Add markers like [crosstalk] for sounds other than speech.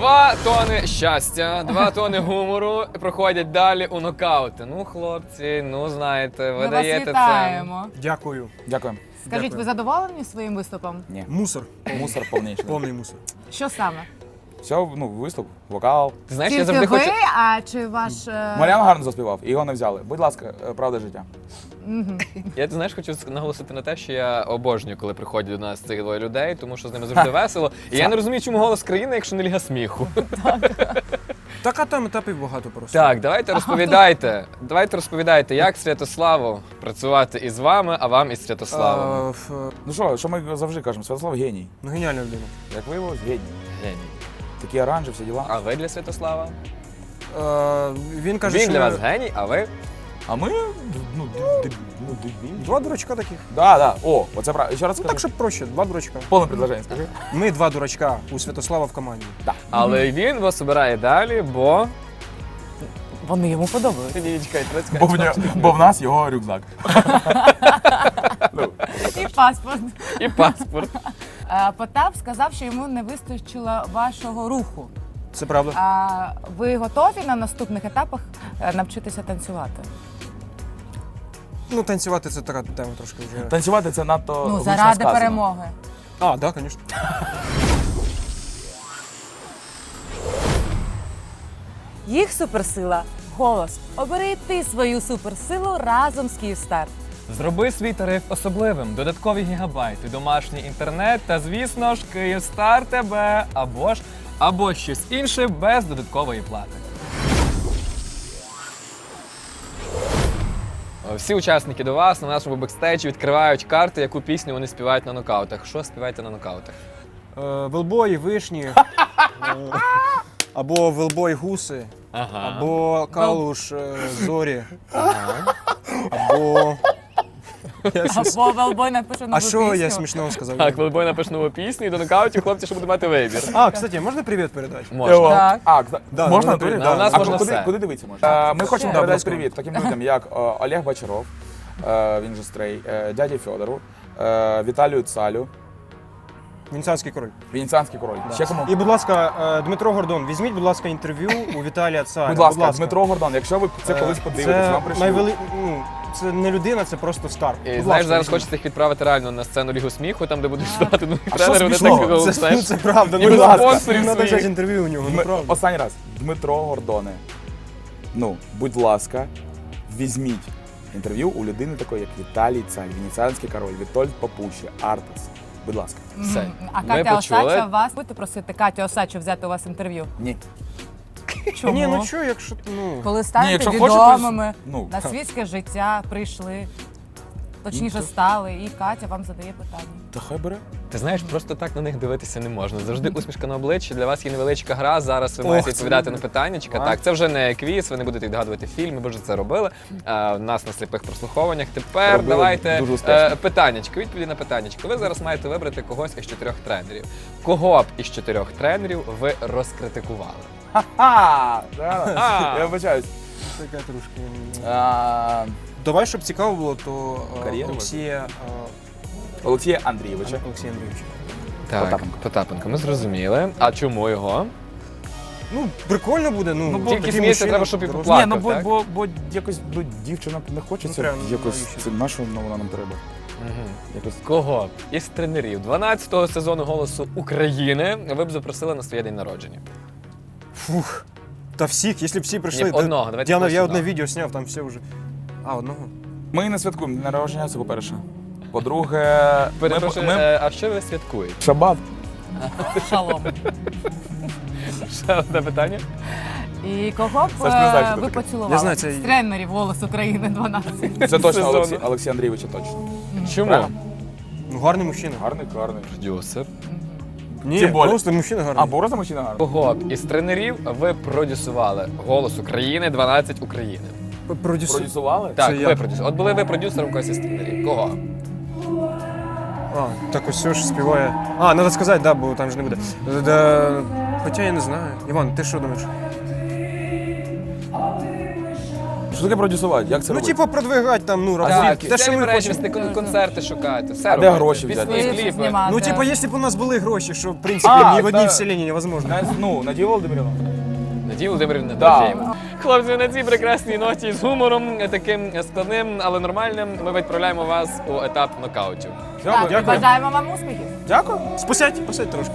Два тони щастя, два тони гумору проходять далі у нокаути. Ну, хлопці, ну знаєте, ви Ми вас даєте це. вітаємо. Дякую. Дякую. Скажіть, Дякую. ви задоволені своїм виступом? Ні. Мусор. Мусор повний. Повний мусор. Що саме? Все, ну, виступ, вокал. Ти знаєш, я Тільки завжди ви, хочу. а чи ваш. е, Маріан гарно заспівав, і його не взяли. Будь ласка, е, правда життя. Я ти знаєш, хочу наголосити на те, що я обожнюю, коли приходять до нас цих двоє людей, тому що з ними завжди [laughs] весело. І я не розумію, чому голос країни, якщо не ліга сміху. [laughs] Так, а там етапів багато просто. Так, давайте розповідайте. Давайте розповідайте, як Святославу працювати із вами, а вам із Святославом. Ф- Ну що, що ми завжди кажемо, Святослав геній. ну, геніальна людина. Як виявилось, геній. Геній. Такі оранжі, всі діла. А ви для Святослава? А, він каже, Він що для вас геній, а ви? А ми, ну, ну, дебілі. два дурачка таких. Да, да. О, оце правда. Ще раз Ну скажи. так, щоб проще, два дурачка. Повне предложення скажи. Ми два дурачка у Святослава в команді. Але він вас обирає далі, бо. Вони йому подобаються. Ні, чекайте, давайте Бо в, нього- бо в нас його рюкзак. ну, І паспорт. І паспорт. Е, Потап сказав, що йому не вистачило вашого руху. Це правда. А ви готові на наступних етапах е, навчитися танцювати? Ну, танцювати це така тема трошки вже. танцювати це надто Ну, гучно заради сказано. перемоги. А, так, да, звісно. Їх суперсила голос. Обери ти свою суперсилу разом з Київстар. Зроби свій тариф особливим, додаткові гігабайти, домашній інтернет та, звісно ж, Київстар тебе або ж або щось інше без додаткової плати. Всі учасники до вас на нашому бекстейджі відкривають карти, яку пісню вони співають на нокаутах. Що співаєте на нокаутах? Е, Велбої, вишні. е, Або велбой гуси, або калуш е, зорі. Або. Або Велбой напише нову А що пісню. я смішного сказав? Так, Велбой напише нову пісню і до нокаутів хлопці ще будуть мати вибір. А, кстати, можна привіт передати? Можна. Так. А, Да, можна да, у нас а можна куди, все. куди дивитися можна? Е, Ми хочемо Да, передати привіт таким людям, як е, Олег Бочаров, е, він же стрей, е, дяді Федору, е, Віталію Цалю, Венеціанський король. Венеціанський король. Ще кому? І, будь ласка, е, Дмитро Гордон, візьміть, будь ласка, інтерв'ю у Віталія Царя. Будь ласка, Дмитро Гордон, якщо ви це колись подивитесь, це вам прийшли. найвели... ну, це не людина, це просто скарб. І Будь знаєш, ласка, зараз візьміть. хочеться їх відправити реально на сцену Лігу сміху, там де будуть ставати нові А що тренери, вони смішного? так Це, знаєш. ну, це правда, будь ласка. спонсорів Треба своїх. взяти інтерв'ю у нього, ну правда. Останній раз. Дмитро Гордоне. Ну, будь ласка, візьміть інтерв'ю у людини такої, як Віталій Цаль, Венеціанський король, Вітольд Папуші, Артес. Будь ласка. Все. А Ми Катя почули. Осача вас будете просити Катю Осачу взяти у вас інтерв'ю? Ні. Чому? Ні, ну що, якщо ну. Коли станете якщо хочете, відомими ну. на світське життя прийшли, точніше Ну, стали, і Катя вам задає питання. Та хай бере. Ти знаєш, просто так на них дивитися не можна. Завжди усмішка на обличчі. Для вас є невеличка гра. Зараз ви Ох, маєте це відповідати на буде. питання. А. Так, це вже не квіз, ви не будете відгадувати фільми, ви вже це робили. А, у нас на сліпих прослуховуваннях. Тепер Робили давайте дуже успішно. е, питаннячко, відповіді на питаннячко. Ви зараз маєте вибрати когось із чотирьох тренерів. Кого б із чотирьох тренерів ви розкритикували? Ха-ха! Да. Я вибачаюсь. Така трошки. А, Давай, щоб цікаво було, то е, Кар'єра Олексія, Олексія е, Андрійовича. Олексія Андрійовича. Так, Потапенко. Потапенко, ми зрозуміли. А чому його? Ну, прикольно буде, ну, бо Тільки такий сміється, мужчина, треба, щоб і дорослий. поплакав. Ні, ну бо, так? бо, бо якось ну, дівчина не хочеться. Ну, прям, якось навіщо? це нашу ну, вона нам треба. Якось Кого із тренерів 12-го сезону голосу України ви б запросили на своє день народження? Фух. Та всіх, якщо б всі прийшли. Ні, та- одного, давайте Діана, я одне одного. відео зняв, там все вже. А, одного. Ми не святкуємо день народження, це по-перше. По-друге, ми, Перепрошую, ми, е, а що ви святкуєте? шабат. Шалом. Ще одне питання. І кого б Саш, не е, ви таке? поцілували? Я знаю, це- З тренерів «Голос України» 12. Це точно. Олексій, Олексій Андрійовича точно. Чому? Правильно? Ну, гарний мужчина. Гарний, гарний. Продюсер. Ні, Тим более. просто мужчина гарний. А, Бороза мужчина гарний. Кого б із тренерів ви продюсували голос України 12 України? Продюсер. Продюсували? Так, Це ви продюсували. продюсер. От були ви продюсером когось із тренерів. Кого? А, так ось ж співає. А, треба сказати, да, бо там ж не буде. Е, Да, хоча я не знаю. Іван, ти що думаєш? Що таке продюсувати? Як це Ну, робити? типу, продвигати там, ну, Так, розвідки. Те, що ми хочемо. вести, концерти шукати. Все А де робити. гроші Пісні, взяти? Кліпи кліпи. знімати. Ну, типу, якщо б у нас були гроші, що, в принципі, А, ні в одній да. вселенні невозможно. На- Ну, Надія Володимирівна. Надію Володимирівна Да. Дорофєєва. Хлопці, на цій прекрасній ноті з гумором, е, таким складним, але нормальним, ми відправляємо вас у етап нокаутів. Так, Дякую. бажаємо вам успіхів. Дякую. Спасять, посадь трошки.